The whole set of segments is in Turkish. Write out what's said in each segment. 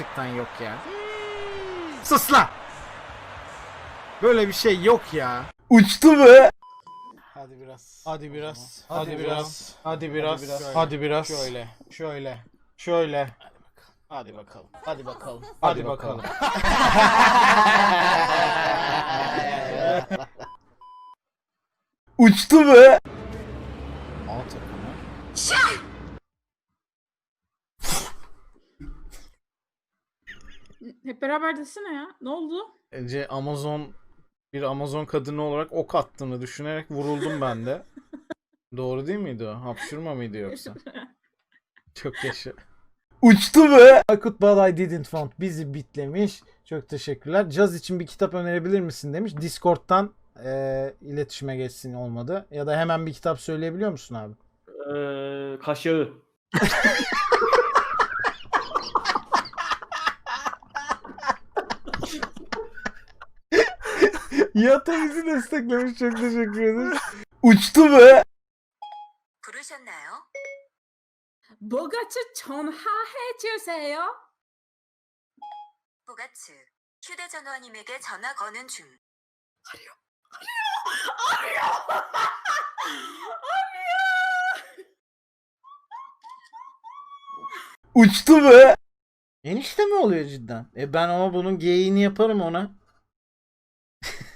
Gerçekten yok ya. Sus lan! Böyle bir şey yok ya. Uçtu be. Hadi biraz. Hadi biraz. Hadi Hadi biraz. Hadi biraz. Hadi biraz. Şöyle. Şöyle. Şöyle. Hadi bakalım. Hadi bakalım. Hadi bakalım. Uçtu be. A takımı. Hep beraber desene ya. Ne oldu? Ece Amazon bir Amazon kadını olarak ok attığını düşünerek vuruldum ben de. Doğru değil miydi o? Hapşurma mıydı yoksa? Çok yaşa. Uçtu be. Aykut But I Didn't Want bizi bitlemiş. Çok teşekkürler. Caz için bir kitap önerebilir misin demiş. Discord'dan e, iletişime geçsin olmadı. Ya da hemen bir kitap söyleyebiliyor musun abi? Ee, kaşığı. Yata bizi desteklemiş. Çok teşekkür ederiz. Uçtu be. 부르셨나요? 뭐가츠 전화해 주세요. 보가츠 휴대전화님에게 전화 거는 중. Uçtu be. Enişte mi oluyor cidden? E ben ama bunun geyiğini yaparım ona.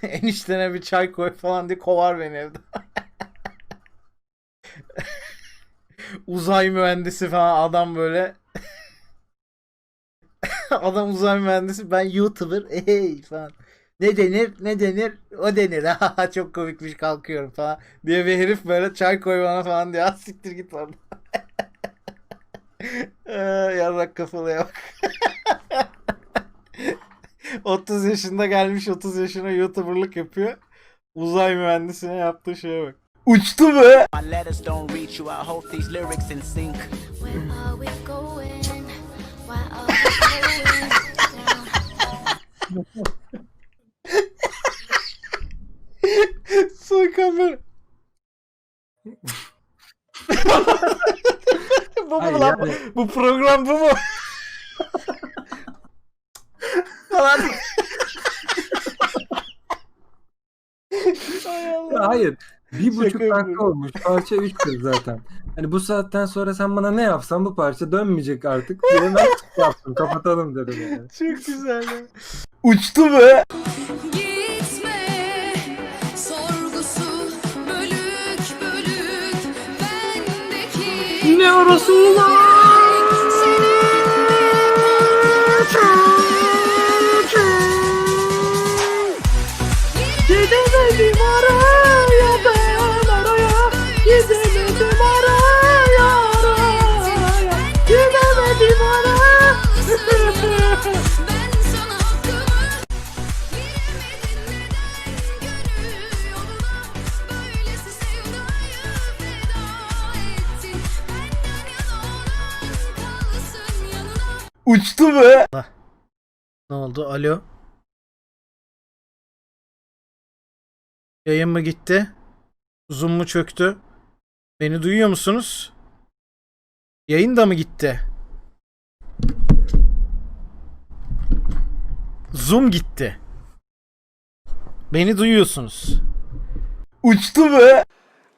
Eniştene bir çay koy falan diye kovar beni evden. uzay mühendisi falan adam böyle. adam uzay mühendisi ben YouTuber hey falan. Ne denir ne denir o denir çok komikmiş kalkıyorum falan diye bir herif böyle çay koy bana falan diye "Ah, siktir git oradan. Ee, Yarrak kafalıya bak. 30 yaşında gelmiş 30 yaşına YouTuber'lık yapıyor. Uzay mühendisine yaptığı şeye bak. Uçtu be. Soykan böyle. bu mu lan? Bu program bu mu? Falan. Ya hayır. Bir Şaka buçuk dakika yapıyorum. olmuş. Parça 3 kız zaten. Hani bu saatten sonra sen bana ne yapsan bu parça dönmeyecek artık. diye ben yaptım. Kapatalım dedim yani. Çok güzel ya. Uçtu be. Gitme sorgusu bölük bölük bendeki Ne orası Gidemedim Uçtu be. Ne oldu? Alo. Yayın mı gitti? Zoom mu çöktü? Beni duyuyor musunuz? Yayın da mı gitti? Zoom gitti. Beni duyuyorsunuz. Uçtu be.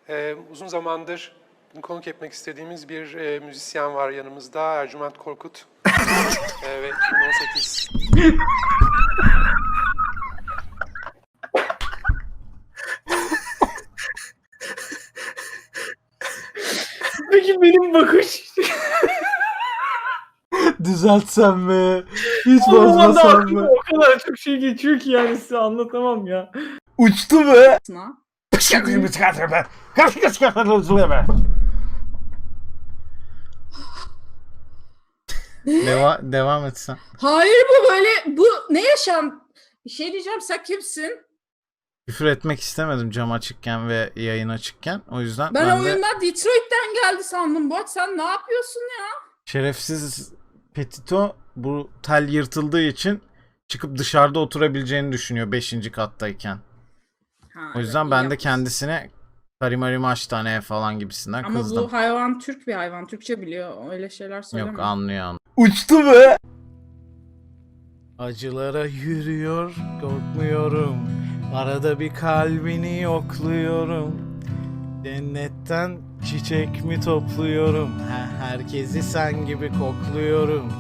Ee, uzun zamandır konuk etmek istediğimiz bir e, müzisyen var yanımızda. Ercüment Korkut. Ve 2018 Peki benim bakış. Düzeltsem mi? Hiç bozmasam mı? o kadar çok şey geçiyor ki yani size anlatamam ya. Uçtu be. Sına. Deva devam etsen. Hayır bu böyle bu ne yaşam? Bir şey diyeceğim sen kimsin? Küfür etmek istemedim cam açıkken ve yayın açıkken. O yüzden Ben, ben, de oyundan Detroit'ten geldi sandım. Bak sen ne yapıyorsun ya? şerefsiz Petito bu tel yırtıldığı için çıkıp dışarıda oturabileceğini düşünüyor 5. kattayken. Ha, O yüzden evet, iyi ben de yapmışsın. kendisine karimari hastaneye falan gibisinden Ama kızdım. bu hayvan Türk bir hayvan. Türkçe biliyor. Öyle şeyler söylemiyor. Yok anlıyor anlıyor. Uçtu be. Acılara yürüyor korkmuyorum. Arada bir kalbini yokluyorum. Cennetten çiçek mi topluyorum? He- Herkesi sen gibi kokluyorum.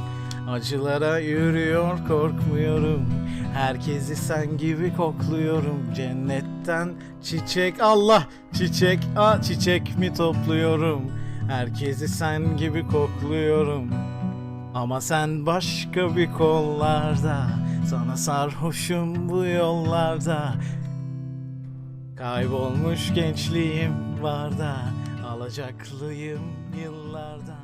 Acılara yürüyor korkmuyorum. Herkesi sen gibi kokluyorum. Cennetten çiçek Allah! Çiçek a çiçek mi topluyorum? Herkesi sen gibi kokluyorum Ama sen başka bir kollarda Sana sarhoşum bu yollarda. Kaybolmuş gençliğim var da Alacaklıyım yıllarda